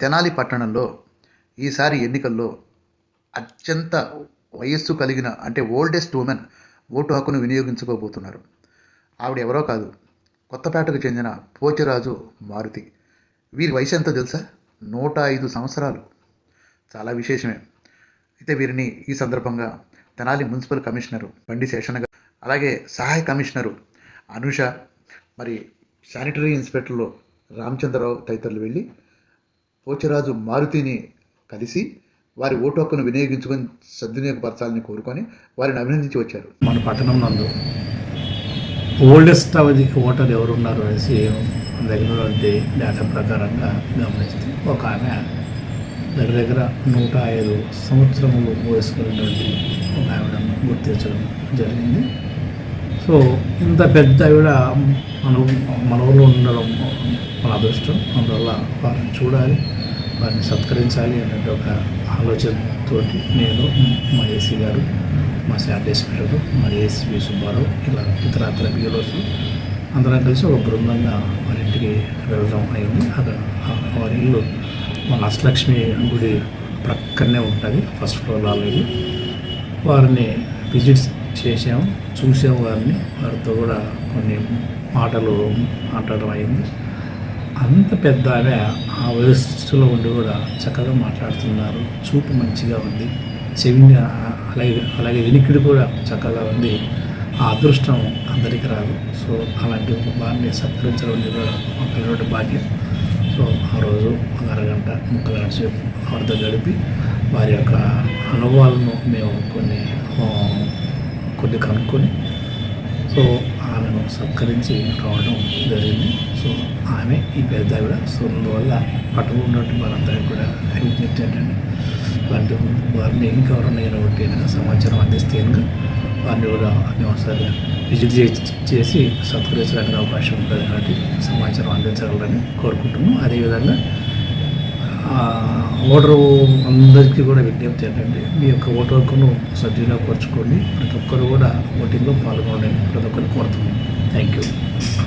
తెనాలి పట్టణంలో ఈసారి ఎన్నికల్లో అత్యంత వయస్సు కలిగిన అంటే ఓల్డెస్ట్ ఉమెన్ ఓటు హక్కును వినియోగించుకోబోతున్నారు. ఆవిడ ఎవరో కాదు కొత్తపేటకు చెందిన పోచిరాజు మారుతి. వీరి వయసు ఎంతో తెలుసా? నూట ఐదు సంవత్సరాలు. చాలా విశేషమే. అయితే వీరిని ఈ సందర్భంగా తెనాలి మున్సిపల్ కమిషనరు బండి శేషనగా అలాగే సహాయ కమిషనరు అనుష మరి శానిటరీ ఇన్స్పెక్టర్లు రామచంద్రరావు తదితరులు వెళ్ళి పోచరాజు మారుతిని కలిసి వారి ఓటు హక్కును వినియోగించుకొని సద్వినియోగపరచాలని కోరుకొని వారిని అభినందించి వచ్చారు. మన పట్టణం నందు ఓల్డెస్ట్ అవధి ఓటర్ ఎవరు ఉన్నారు అనేసి మన దగ్గర డేటా ప్రకారంగా గమనిస్తే ఒక ఆమె దగ్గర దగ్గర నూట ఐదు సంవత్సరములు వయసుకున్నటువంటి ఒక ఆవిడను గుర్తించడం జరిగింది. సో ఇంత పెద్ద ఆవిడ మన మన ఊళ్ళో ఉండడం మన అదృష్టం. అందువల్ల వారిని చూడాలి వారిని సత్కరించాలి అనే ఒక ఆలోచనతో నేను మా ఏసీ గారు మా శానిటైజర్ మా ఏసీ సుబ్బారావు ఇలా ఇతర బిఎల్ఓస్ అందరం కలిసి ఒక బృందంగా వారి ఇంటికి వెళ్ళడం అయింది. అక్కడ వారి ఇల్లు మన అష్టలక్ష్మి గుడి ప్రక్కనే ఉంటుంది ఫస్ట్ ఫ్లోర్ ఆల్రెడీ వారిని విజిట్ చేసాము చూసాము వారిని. వారితో కూడా కొన్ని మాటలు మాట్లాడడం అయింది. అంత పెద్ద ఆమె ఆ వయస్సులో ఉండి కూడా చక్కగా మాట్లాడుతున్నారు. చూపు మంచిగా ఉంది. చెవి అలాగే అలాగే వినికిడి కూడా చక్కగా ఉంది. ఆ అదృష్టం అందరికీ రాదు. సో అలాంటి వారిని సత్కరించడం కూడా మాకు భాగ్యం. సో ఆ రోజు ఒక అరగంట ముక్కల గంట సేపు వారితో గడిపి వారి యొక్క అనుభవాలను మేము కొన్ని కొద్ది కొన్ని కనుక్కొని సో సత్కరించి రావడం జరిగింది. సో ఆమె ఈ పెద్ద ఆవిడ. సో అందువల్ల పట్టుకు ఉన్నట్టు వారందరికీ కూడా విజ్ఞప్తి ఏంటంటే అలాంటి వారిని ఇంకెవరైనా ఏదో ఒకటి ఏదైనా సమాచారం అందిస్తే కనుక వారిని కూడా అన్ని ఒకసారి విజిట్ చేసి చేసి సత్కరించడానికి అవకాశం ఉంటుంది కాబట్టి సమాచారం అందించగలరని కోరుకుంటున్నాం. అదేవిధంగా ఓటరు అందరికీ కూడా విజ్ఞప్తి ఏంటంటే మీ యొక్క ఓటు హక్కును సద్వినియోగపరచుకోండి. ప్రతి ఒక్కరు కూడా ఓటింగ్లో పాల్గొనండి ప్రతి ఒక్కరు కోరుతున్నాం. Thank you.